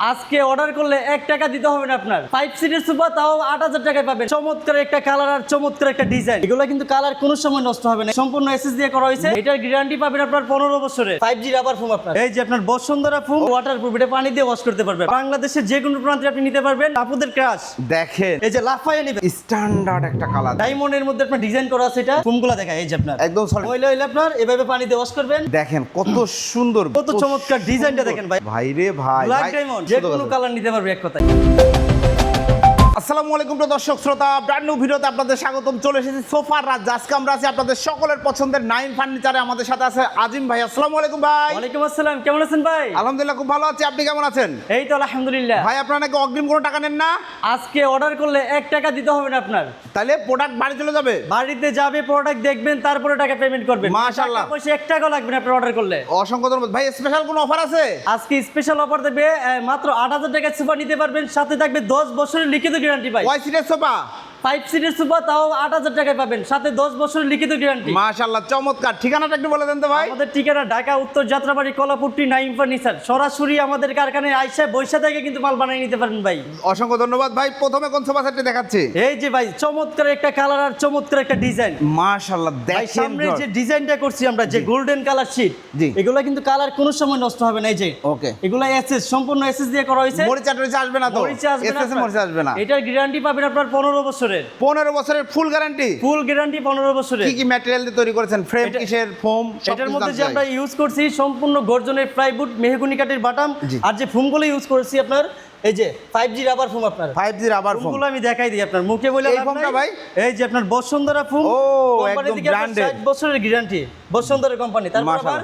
আজকে অর্ডার করলে এক টাকা দিতে হবে না আপনার। ফাইভ সিটের সুপার তাও আট হাজার টাকায় পাবেন। চমৎকার একটা কালার আর চমৎকার একটা ডিজাইন এগুলো কিন্তু কালার কোনো সময় নষ্ট হবে না। সম্পূর্ণ এসএস দিয়ে করা হয়েছে। এটার গ্যারান্টি পাবেন আপনার পনেরো বছরে ফাইভ জি রাবার ফোম আপনার। এই যে আপনার বসুন্ধরা ফোম ওয়াটার প্রুফ এটা পানি দিয়ে ওয়াশ করতে পারবেন। বাংলাদেশের যে কোনো প্রান্তে আপনি নিতে পারবেন। আপুদের ক্রাশ দেখেন। এই যে লাফাইয়া নিবেন। স্ট্যান্ডার্ড একটা কালার ডায়মন্ডের মধ্যে আপনার ডিজাইন করা আছে এটা। ফোমগুলো দেখায় এই যে আপনার। একদম। মহিলা হইলে আপনার এভাবে পানি দিয়ে ওয়াশ করবেন। দেখেন কত সুন্দর কত চমৎকার ডিজাইনটা দেখেন ভাই। ভাই রে ভাই। ব্ল্যাক ডায়মন্ড যে কোনো কালার নিতে পারবে এক কথায়। আসসালামু আলাইকুম প্রিয় দর্শক শ্রোতা ব্র্যান্ড নিউ ভিডিওতে আপনাদের স্বাগতম। চলে এসেছি সোফার রাজ আজকে আমরা আছি আপনাদের সকলের পছন্দের নাইন ফার্নিচারে আমাদের সাথে আছে আজিম ভাই। আসসালামু আলাইকুম ভাই। ওয়ালাইকুম আসসালাম। কেমন আছেন ভাই? আলহামদুলিল্লাহ খুব ভালো আছি। আপনি কেমন আছেন? এই তো আলহামদুলিল্লাহ। ভাই আপনারা নাকি অগ্রিম কোনো টাকা নেন না? আজকে অর্ডার করলে এক টাকা দিতে হবে না আপনার। তাহলে প্রোডাক্ট বাড়ি চলে যাবে? বাড়িতে যাবে প্রোডাক্ট দেখবেন তারপরে টাকা পেমেন্ট করবেন। মাশাআল্লাহ। টাকা পয়সা এক টাকাও লাগবে না আপনি অর্ডার করলে। অসংখ্য ধন্যবাদ। ভাই স্পেশাল কোনো অফার আছে? আজকে স্পেশাল অফার দেবে মাত্র আট হাজার টাকার সুপার নিতে পারবেন। সাথে থাকবে দশ বছরের লিখিত গ্যারান্টি পাই ওয়াই সিটের ফাইভ সিটের সুপার তাও আট হাজার টাকায় পাবেন। সাথে দশ বছরের লিখিত গ্যারান্টি মাশাআল্লাহ চমৎকার। ঠিকানাটা একটু বলে দেন তো ভাই। আমাদের ঠিকানা ঢাকা উত্তর যাত্রাবাড়ি কলাপুট্টি নাইম ফার্নিচার সরাসরি আমাদের কারখানায় আইসা বৈশা থেকে কিন্তু মাল বানিয়ে নিতে পারেন ভাই। অসংখ্য ধন্যবাদ ভাই। প্রথমে কোন সোফা সেটটি দেখাচ্ছি? এই যে ভাই চমৎকার একটা কালার আর চমৎকার একটা ডিজাইন মাশাআল্লাহ ভাই দেখেন সামনে যে ডিজাইনটা করছি আমরা যে গোল্ডেন কালার শীট। এগুলো কিন্তু কালার কোনো সময় নষ্ট হবে না এই যে। ওকে। এগুলো এসএস সম্পূর্ণ এসএস দিয়ে করা হয়েছে। মরিচা টরিচা আসবে না তো? মরিচা আসবে না এসএসএ মরিচা আসবে না। এটার গ্যারান্টি পাবেন আপনার পনেরো বছরের? পনেরো বছরের ফুল গ্যারান্টি ফুল গ্যারান্টি পনেরো বছরের। কি কি ম্যাটেরিয়াল দিয়ে তৈরি করেছেন? ফ্রেম কিসের ফোম এটার মধ্যে যে আমরা ইউজ করছি সম্পূর্ণ গর্জনের প্লাইউড মেহগুনি কাঠের বাটাম আর যে ফোমগুলো ইউজ করছি আপনার এই যে রাবার ফোম আপনার। ফাইভ জি রাবার ফোম ফোমগুলো আমি দেখাই দিই আপনার মুখে বলে এই ফোমটা ভাই? এই যে আপনার বসুন্ধরা ফোম ও, একদম। 60 বছরের গ্যারান্টি বসুন্ধরা কোম্পানি তারপর আবার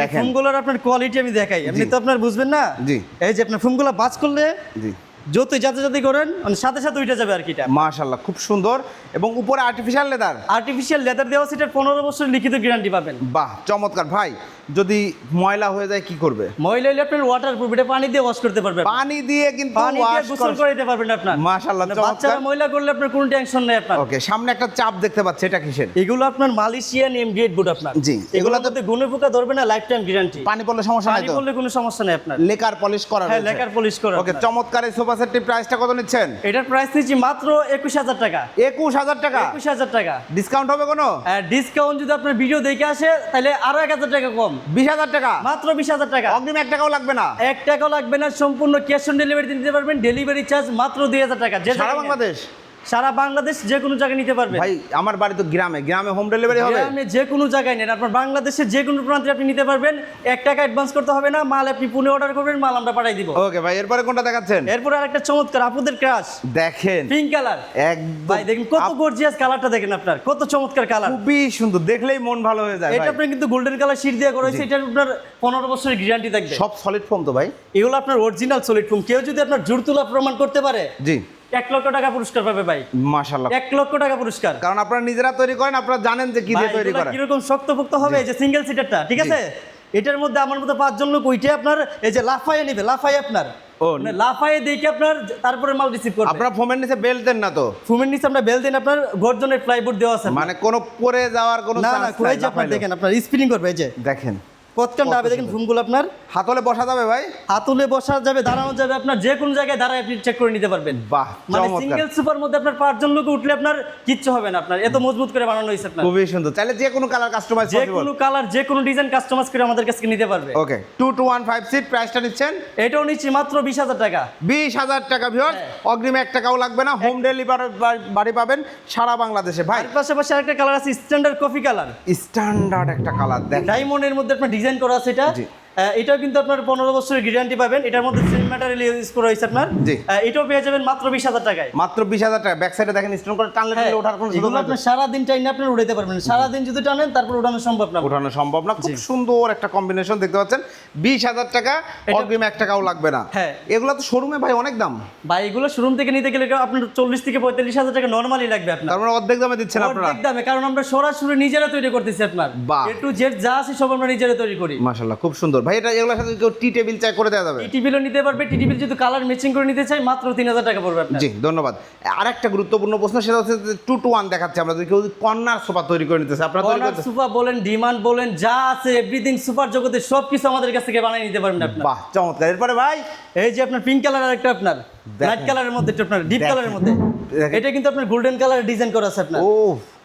দেখেন। ফোমগুলোর আপনার কোয়ালিটি আমি দেখাই। আপনি তো আপনার বুঝবেন না? জি। এই যে আপনার ফোমগুলো বাজ করলে জি। যত যাতে যাতে করেন মানে সাথে সাথে উঠে যাবে আর কি এটা। মাশাআল্লাহ খুব সুন্দর। এবং উপরে আর্টিফিশিয়াল লেদার আর্টিফিশিয়াল লেদার দেওয়া সেটার পনেরো বছর লিখিত গ্যারান্টি পাবেন। বাহ চমৎকার। ভাই যদি ময়লা হয়ে যায় কি করবে? ময়লা হলে আপনার ওয়াটার প্রুফ এটা পানি দিয়ে ওয়াশ করতে পারবেন। পানি দিয়ে কিন্তু পানি দিয়ে গোসল করে দিতে পারবেন আপনার। মাশাআল্লাহ, মানে। বাচ্চারা মহিলা করলে আপনার কোনো টেনশন নেই আপনার। ওকে সামনে একটা চাপ দেখতে পাচ্ছি এটা কিসের? এগুলো আপনার মালয়েশিয়ান এম গ্রেড বুট আপনার। জি, এগুলো তো গুণে পোকা ধরবে না লাইফ টাইম গ্যারান্টি পানি পড়লে সমস্যা নাই পানি তো? করলে কোনো সমস্যা নেই আপনার। লেকার পলিশ করা হ্যাঁ লেকার পলিশ করা ওকে। চমৎকার এই সোফা সেটটির প্রাইসটা কত নিচ্ছেন? এটার প্রাইস নিচ্ছি মাত্র একুশ হাজার টাকা। একুশ হাজার টাকা? একুশ হাজার টাকা। ডিসকাউন্ট হবে কোনো? ডিসকাউন্ট যদি আপনার ভিডিও দেখে আসে তাহলে আরও এক হাজার টাকা কম। বিশ হাজার টাকা। মাত্র বিশ হাজার টাকা। অগ্রিম এক টাকাও লাগবে না। এক টাকাও লাগবে না সম্পূর্ণ ক্যাশ অন ডেলিভারি দিতে পারবেন ডেলিভারি চার্জ মাত্র দুই হাজার টাকা। যে সারা বাংলাদেশ? সারা বাংলাদেশ যে কোনো জায়গায় নিতে পারবেন ভাই আমার বাড়ি তো গ্রামে গ্রামে হোম ডেলিভারি হবে। আপনি যে কোনো জায়গায় নেন আপনার বাংলাদেশের যে কোনো প্রান্তে আপনি নিতে পারবেন। এক টাকা অ্যাডভান্স করতে হবে না মাল আপনি পুনে অর্ডার করবেন মাল আমরা পাঠাই দিব। ওকে ভাই এরপরে কোনটা দেখাচ্ছেন? এরপর আরেকটা চমৎকার আপুদের ক্রাশ দেখেন। পিঙ্ক কালার একদম। ভাই দেখেন কত গর্জিয়াস কালারটা দেখেন আপনার কত চমৎকার কালার খুবই সুন্দর দেখলেই মন ভালো হয়ে যায় এটা ভাই। আপনার কিন্তু গোল্ডেন কালার শিট দিয়ে করা হয়েছে এটার আপনার পনেরো বছরের গ্যারান্টি থাকবে। সব সলিড ফোম তো ভাই। এগুলো আপনার অরিজিনাল সলিড ফোম কেউ যদি আপনার জোর তোলা প্রমাণ করতে পারে জি। এক লক্ষ টাকা পুরস্কার পাবে ভাই। মাশাল্লাহ এক লক্ষ টাকা পুরস্কার। কারণ আপনারা নিজেরা তৈরি করেন আপনারা জানেন যে কি দিয়ে তৈরি করেন। কীরকম শক্তপোক্ত হবে? যে সিঙ্গেল সিটারটা ঠিক আছে? এটার মধ্যে আমার মতো পাঁচজন লোক ওইটা আপনার এই যে লাফাইয়ে নেবে লাফাই আপনার। ও, মানে দেখে আপনার তারপরে মাল রিসিভ করবে। আপনারা ফোমের নিচে বেল্ট দেন না তো? ফুমের নিচে আমরা বেল দিন আপনার গর্জনের প্লাইবোর্ড দেওয়া আছে। মানে কোনো পরে যাওয়ার কোনো না না chance যে আপনার দেখেন আপনার স্পিনিং করবে এই যে। দেখেন। কত ডাবে দেখেন। ফুমগুলো আপনার হাতলে বসা যাবে ভাই? হাতুলে বসা যাবে দাঁড়ানো যাবে আপনার যে কোনো জায়গায় দাঁড়ায় আপনি চেক করে নিতে পারবেন। বাহ মানে সিঙ্গেল সুপার মধ্যে আপনার পাঁচজন লোক উঠলে আপনার কিচ্ছু হবে না আপনার এত মজবুত করে বানানো হয়েছে আপনার। খুবই সুন্দর। চাইলে যে কোনো কালার কাস্টমাইজ যে কোনো কালার যে কোনো ডিজাইন কাস্টমাইজ করে আমাদের কাছে নিতে পারবে। Okay two two one five seat প্রাইসটা নিচ্ছেন? এটাও নিচ্ছি মাত্র বিশ হাজার টাকা। বিশ হাজার টাকা ভিওর হ্যাঁ। অগ্রিম এক টাকাও লাগবে না হোম ডেলিভারি বাড়ি পাবেন সারা বাংলাদেশে। ভাই পাশাপাশি আরেকটা কালার আছে স্ট্যান্ডার্ড কফি কালার স্ট্যান্ডার্ড একটা কালার দেখ ডায়মন্ডের মধ্যে আপনার ডিজাইন করা আছে এটা? এটাও কিন্তু আপনার পনেরো বছরের গ্যারান্টি পাবেন। এটার মধ্যে সেম ম্যাটেরিয়াল ইউজ করা হয়েছে আপনার। জি। এটাও পেয়ে যাবেন মাত্র বিশ হাজার টাকায়। মাত্র বিশ হাজার টাকা। ব্যাক সাইডে দেখেন স্টোন করে টানলে হ্যাঁ, টানলে ওঠার কোনো সুযোগ এগুলো? আপনার সারাদিন টাইম আপনার উড়াইতে পারবেন। সারাদিন যদি টানেন তারপর উঠানো সম্ভব না। ওঠানো সম্ভব না। খুব সুন্দর একটা কম্বিনেশন দেখতে পাচ্ছেন। বিশ হাজার টাকা অগ্রিম এক টাকাও লাগবে না। হ্যাঁ। এগুলো তো শোরুমে ভাই অনেক দাম। বা এগুলো শোরুম থেকে নিতে গেলে আপনার চল্লিশ থেকে পঁয়তাল্লিশ হাজার টাকা নর্মালি লাগবে আপনার। তার মানে অর্ধেক দামে দিচ্ছেন আপনারা। অর্ধেক দামে কারণ আমরা সরাসরি নিজেরা তৈরি করতেছি আপনার। এ টু জেড যা আছে সব আমরা নিজেরা তৈরি করি। মাশাল্লাহ খুব সুন্দর। ভাই এটা এগুলোর সাথে কেউ টি টেবিল চাই করে দেওয়া যাবে। টিভিলও নিতে পারবে। টিভিল যদি কালার ম্যাচিং করে নিতে চাই মাত্র তিন হাজার টাকা পড়বে জি ধন্যবাদ। আর একটা গুরুত্বপূর্ণ প্রশ্ন সেটা হচ্ছে টু টু ওয়ান দেখাচ্ছে আমরা যদি কেউ কর্নার সোফা তৈরি করে নিতেছে আপনারা তৈরি করতে সুপার বলেন ডিমান্ড বলেন যা আছে এভরিথিং সুপার জগতে সব কিছু আমাদের কাছ থেকে বানিয়ে নিতে পারবেন আপনার। বাহ চমৎকার। এরপরে ভাই? এই যে আপনার পিঙ্ক কালার একটা আপনার। লাইট কালারের মধ্যে একটা আপনার ডিপ কালারের মধ্যে। এটা কিন্তু আপনার গোল্ডেন কালার ডিজাইন করা আছে আপনার। ও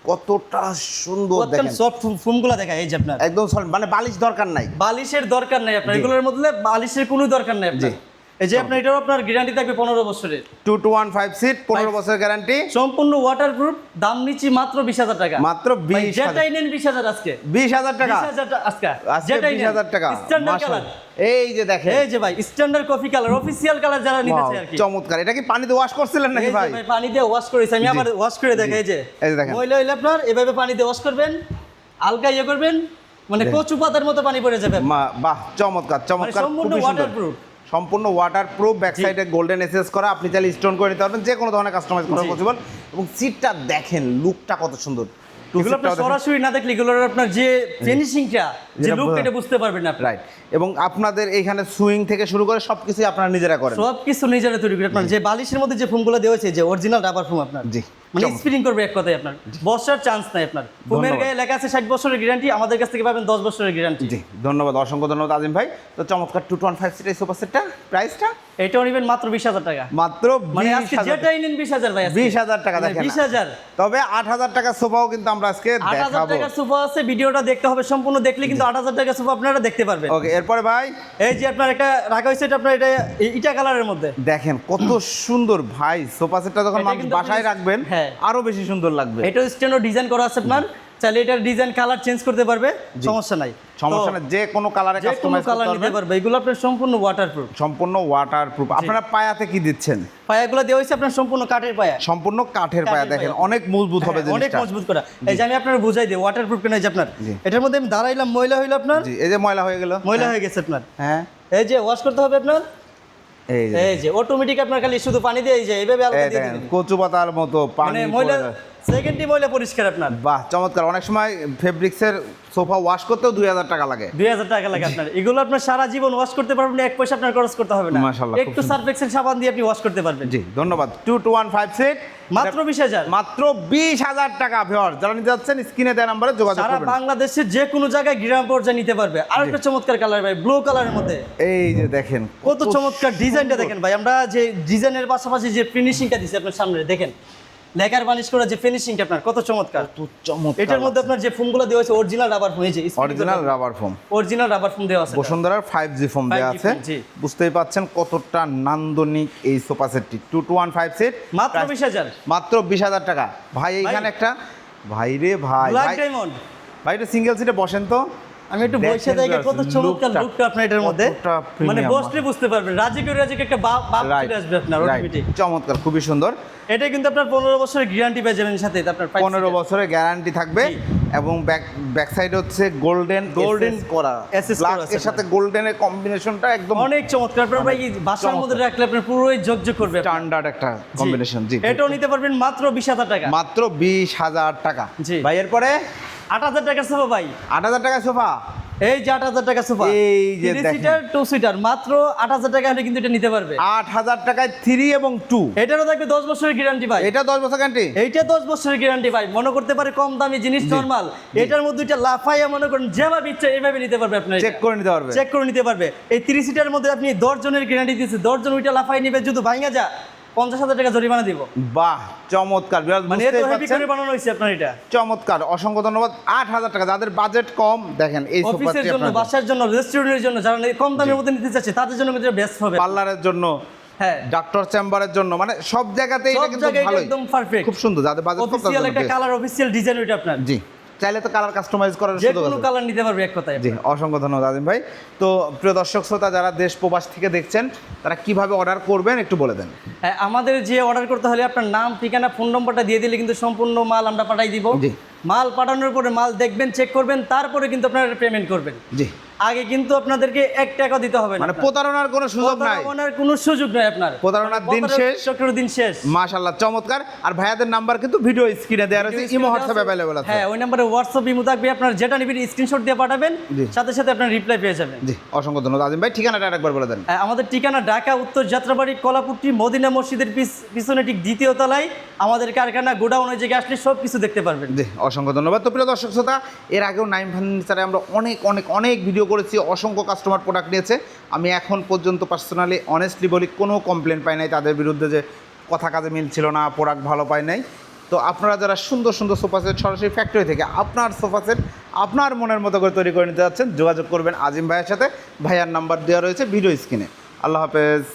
কতটা সুন্দর দেখেন। সফট ফুমগুলো দেখা এই যে আপনার। একদম solid, মানে বালিশ দরকার নাই। বালিশের দরকার নাই আপনার এগুলোর মধ্যে বালিশের কোনো দরকার নাই আপনার। এই যে আপনার এটাও আপনার গ্যারান্টি থাকবে পনেরো বছরের। Two two one five seat পনেরো বছর গ্যারান্টি সম্পূর্ণ ওয়াটারপ্রুফ দাম নিচ্ছি মাত্র বিশ হাজার টাকা। মাত্র যেটাই নেন বিশ হাজার আজকে। বিশ হাজার টাকা। আজকে। যেটাই বিশ হাজার টাকা। স্ট্যান্ডার্ড কালার এই যে দেখেন। এই যে ভাই standard coffee colour official colour যারা নিতে চায় আর কি। চমৎকার। এটা কি পানিতে ওয়াশ করছিলেন নাকি ভাই? পানি দিয়ে ওয়াশ করেছি। আমি আবার ওয়াশ করে দেখাই এই যে এই যে দেখেন। ময়লা হইলে আপনার এভাবে পানি দিয়ে ওয়াশ করবেন হালকা ইয়ে করবেন মানে কচু পাতার মতো পানি পড়ে যাবে। বাহ চমৎকার চমৎকার মানে সম্পূর্ণ খুবই সুন্দর। waterproof। সম্পূর্ণ ওয়াটার প্রুফ ব্যাক সাইডে গোল্ডেন এসএস করা। আপনি চাইলে স্টোন করে নিতে পারবেন যে কোনো ধরনের কাস্টমাইজ করা পসিবল এবং সিটটা দেখেন লুকটা কত সুন্দর। সরাসরি না দেখলে এগুলোর আপনার যে ফিনিশিংটা যে লুক এটা বুঝতে পারবেন না রাইট এবং আপনাদের এইখানে সুইং থেকে শুরু করে সবকিছুই আপনারা নিজেরা করেন। সব কিছু নিজেরা তৈরি করে আপনার যে বালিশের মধ্যে যে ফোমগুলো দেওয়া হয়েছে যে অরিজিনাল রাবার ফোম আপনার। জি। মানে করবে এক কথায় আপনার। বসার চান্স নাই আপনার। ফোমের গায়ে লেখা আছে ষাট বছরের গ্যারান্টি আমাদের কাছ থেকে পাবেন দশ বছরের গ্যারান্টি জি ধন্যবাদ অসংখ্য ধন্যবাদ আজিম ভাই। তো চমৎকার টু ওয়ান ফাইভ সিটের সোফা সেটটা প্রাইসটা এটাও নেবেন মাত্র বিশ হাজার টাকা। মাত্র মানে আজকে যেটাই নেন বিশ হাজার ভাই বিশ হাজার টাকা দেখেন। বিশ হাজার। তবে আট হাজার টাকা সোফাও কিন্তু আমরা আজকে আট হাজার টাকার সোফা আছে ভিডিওটা দেখতে হবে সম্পূর্ণ দেখলে কিন্তু আট হাজার টাকার সোফা আপনারা দেখতে পারবেন। ওকে এরপরে ভাই? এই যে আপনার একটা রাখা হয়েছে এটা আপনার এটা ইটা কালারের মধ্যে। দেখেন কত সুন্দর ভাই সোফা সেটটা যখন এটা বাসায় রাখবেন হ্যাঁ। আরও বেশি সুন্দর লাগবে। এটা স্টেনো ডিজাইন করা আছে আপনার। চাইলে এটার ডিজাইন কালার চেঞ্জ করতে পারবে। সমস্যা নাই। সমস্যা তো না যে কোনো কালারে কাস্টমাইজ কালার নিতে পারবে। এগুলো আপনার সম্পূর্ণ ওয়াটারপ্রুফ সম্পূর্ণ ওয়াটার প্রুফ আপনারা পায়াতে কি দিচ্ছেন? পায়াগুলো দেওয়া হয়েছে আপনার সম্পূর্ণ কাঠের পায়া। সম্পূর্ণ কাঠের পায়া দেখেন অনেক মজবুত হবে হ্যাঁ, অনেক মজবুত করা। এই যে আমি আপনার বুঝাই দিই ওয়াটারপ্রুফ কেন এই যে আপনার? এটার মধ্যে আমি দাঁড়াইলাম ময়লা হইল আপনার? জি এই যে ময়লা হয়ে গেল। ময়লা হয়ে। গেছে আপনার। হ্যাঁ। এই যে ওয়াশ করতে হবে আপনার? এই যে। অটোমেটিক আপনার খালি শুধু পানি দিয়ে এই যে এইভাবে আলাদা দিয়ে দিবেন। কচু পাতার মতো পানি মানে পড়ে ময়লা ময়লা পরিষ্কার আপনার। বাহ চমৎকার। অনেক সময় ফেব্রিক্সের সোফা ওয়াশ করতেও দুই হাজার টাকা লাগে। দুই হাজার টাকা লাগে আপনার। এগুলো আপনার সারা জীবন ওয়াশ করতে পারবেন এক পয়সা আপনার খরচ করতে হবে না। মাশাআল্লাহ, একটু সার্ফ এক্সেল সাবান দিয়ে আপনি ওয়াশ করতে পারবেন। জি ধন্যবাদ। Two two one five seat মাত্র বিশ হাজার। মাত্র বিশ হাজার টাকা ভিওর যারা নিতে যাচ্ছেন স্ক্রিনে দেওয়া নাম্বারে যোগাযোগ সারা বাংলাদেশের যে কোনো জায়গায় গ্রাম পর্যায়ে নিতে পারবে। আর একটা চমৎকার কালার ভাই ব্লু কালারের মধ্যে। এই যে দেখেন কত চমৎকার ডিজাইনটা দেখেন ভাই। আমরা যে ডিজাইনের পাশাপাশি যে ফিনিশিংটা দিছি আপনার সামনে দেখেন। লেকার বানিশ করা যে ফিনিশিংটা আপনার কত চমৎকার। চমৎকার এটার মধ্যে আপনার যে ফোমগুলো দেওয়া হয়েছে অরিজিনাল রাবার ফোম এই original rubber foam original rubber foam দেওয়া আছে। বসুন্ধরার ফাইভ জি ফোম দেওয়া আছে। বুঝতেই পাচ্ছেন কতটা নান্দনিক এই সোফা সেটটি two. Two one five seat মাত্র বিশ হাজার। মাত্র বিশ হাজার টাকা। ভাই এইখানে একটা ভাই। রে ভাই ভাই ডায়মন্ড ভাই একটু সিঙ্গেল সিটে বসেন তো। আমি একটু বসে দেখে কত চমৎকার লুকটা আপনার এটার মধ্যে। মানে বসলে বুঝতে পারবেন রাজিক রাজিক একটা বাপ বাপ চলে আসবে আপনার অটোমেটিক চমৎকার খুবই সুন্দর। এটা কিন্তু আপনার পনেরো বছরের গ্যারান্টি পেয়ে যাবেন সাথে আপনার পনেরো বছরের গ্যারান্টি থাকবে এবং ব্যাক ব্যাক সাইড হচ্ছে গোল্ডেন গোল্ডেন করা। এর সাথে গোল্ডেনের কম্বিনেশনটা একদম অনেক চমৎকার আপনার ভাই বাসার মধ্যে রাখলে আপনার পুরোই ঝকঝক করবে। স্ট্যান্ডার্ড একটা কম্বিনেশন জি। এটাও নিতে পারবেন মাত্র বিশ হাজার টাকা। মাত্র বিশ হাজার টাকা। জি। ভাই এরপরে আট হাজার টাকা সোফা ভাই। আট হাজার টাকা সোফা? এই যে আট হাজার টাকা সোফা। এই যে। সিটার টু সিটার মাত্র আট হাজার টাকা হলে কিন্তু এটা নিতে পারবে। আট হাজার টাকায় থ্রি এবং টু এটারও থাকবে দশ বছরের গ্যারান্টি ভাই। এটা দশ বছর গ্যারান্টি এইটা দশ বছরের গ্যারান্টি ভাই। মনে করতে পারে কম দামি জিনিস নরমাল এটার মধ্যে এটা লাফাইয়া মনে করেন যেভাবে ইচ্ছা এইভাবে নিতে পারবে আপনার চেক করে নিতে পারবে। চেক করে নিতে পারবে। এই তিরিশ সিটার মধ্যে আপনি দশ জনের গ্যারান্টি দিচ্ছে দশ জন ওইটা লাফাই নিবে যদি ভাঙা যা পঞ্চাশ হাজার টাকা জরিমানা দিব। বাহ চমৎকার। মানে বানানো হয়েছে আপনার এটা। চমৎকার অসংখ্য ধন্যবাদ। আট হাজার টাকা যাদের বাজেট কম দেখেন এই অফিসের জন্য বাসার জন্য রেস্টুরেন্টের জন্য যারা কম দামের মধ্যে নিতে চাচ্ছে তাদের জন্য কিন্তু বেস্ট হবে। পার্লারের জন্য হ্যাঁ। ডাক্তার চেম্বারের জন্য মানে সব জায়গাতে এটা কিন্তু একদম পারফেক্ট খুব সুন্দর যাদের বাজেট কম অফিসিয়াল একটা কালার অফিসিয়াল ডিজাইন ওইটা আপনার। জি। চাইলে তো কালার কাস্টমাইজ করার যে সুযোগ কোনো আছে। কালার নিতে পারবে এক কথায়। জি অসংখ্য ধন্যবাদ আদিম ভাই। তো প্রিয় দর্শক শ্রোতা যারা দেশ প্রবাস থেকে দেখছেন তারা কীভাবে অর্ডার করবেন একটু বলে দেন। হ্যাঁ, আমাদের যে অর্ডার করতে হলে আপনার নাম ঠিকানা ফোন নম্বরটা দিয়ে দিলে কিন্তু সম্পূর্ণ মাল আমরা পাঠাই দিব। জি। মাল পাঠানোর পরে মাল দেখবেন চেক করবেন তারপরে কিন্তু আপনারা পেমেন্ট করবেন। জি। আগে কিন্তু আপনাদেরকে এক টাকা দিতে হবে মানে প্রতারণার কোনো সুযোগ নাই। প্রতারণার কোনো সুযোগ নাই আপনার। প্রতারণার দিন শেষ। চক্রের দিন শেষ। মাশাল্লাহ চমৎকার। আর ভাইয়াদের নাম্বার কিন্তু ভিডিও স্ক্রিনে দেওয়া রয়েছে ইমো হোয়াটসঅ্যাপ অ্যাভেলেবল আছে। হ্যাঁ ওই নাম্বারে হোয়াটসঅ্যাপ ইমো থাকবে আপনার যেটা নিবেন স্ক্রিনশট দিয়ে পাঠাবেন সাথে সাথে আপনার রিপ্লাই পেয়ে যাবেন। জি অসংখ্য ধন্যবাদ। আজিম ভাই ঠিকানাটা আরেকবার বলে দেন। হ্যাঁ, আমাদের ঠিকানা ঢাকা উত্তর যাত্রাবাড়ি কলাপুট্টি মদিনা মসজিদের পিছ- পিছনে ঠিক দ্বিতীয় তলায়। আমাদের কারখানা গোডাউন ওই জায়গায় আসলে সব কিছু দেখতে পারবেন। জি অসংখ্য ধন্যবাদ। তো প্রিয় দর্শক শ্রোতা এর আগেও নাইম ফার্নিচারে আমরা অনেক অনেক অনেক ভিডিও করেছি, অসংখ্য কাস্টমার প্রোডাক্ট নিয়েছে। আমি এখন পর্যন্ত পার্সোনালি অনেস্টলি বলি, কোনো কমপ্লেন পাই নাই তাদের বিরুদ্ধে যে কথা কাজে মিল ছিল না প্রোডাক্ট ভালো পাই নাই। তো আপনারা যারা সুন্দর সুন্দর সোফা সেট সরাসরি ফ্যাক্টরি থেকে আপনার সোফা সেট আপনার মনের মতো করে তৈরি করে নিতে যাচ্ছেন, যোগাযোগ করবেন আজিম ভাইয়ের সাথে। ভাইয়ার নাম্বার দেওয়া রয়েছে ভিডিও স্ক্রিনে আল্লাহ হাফেজ।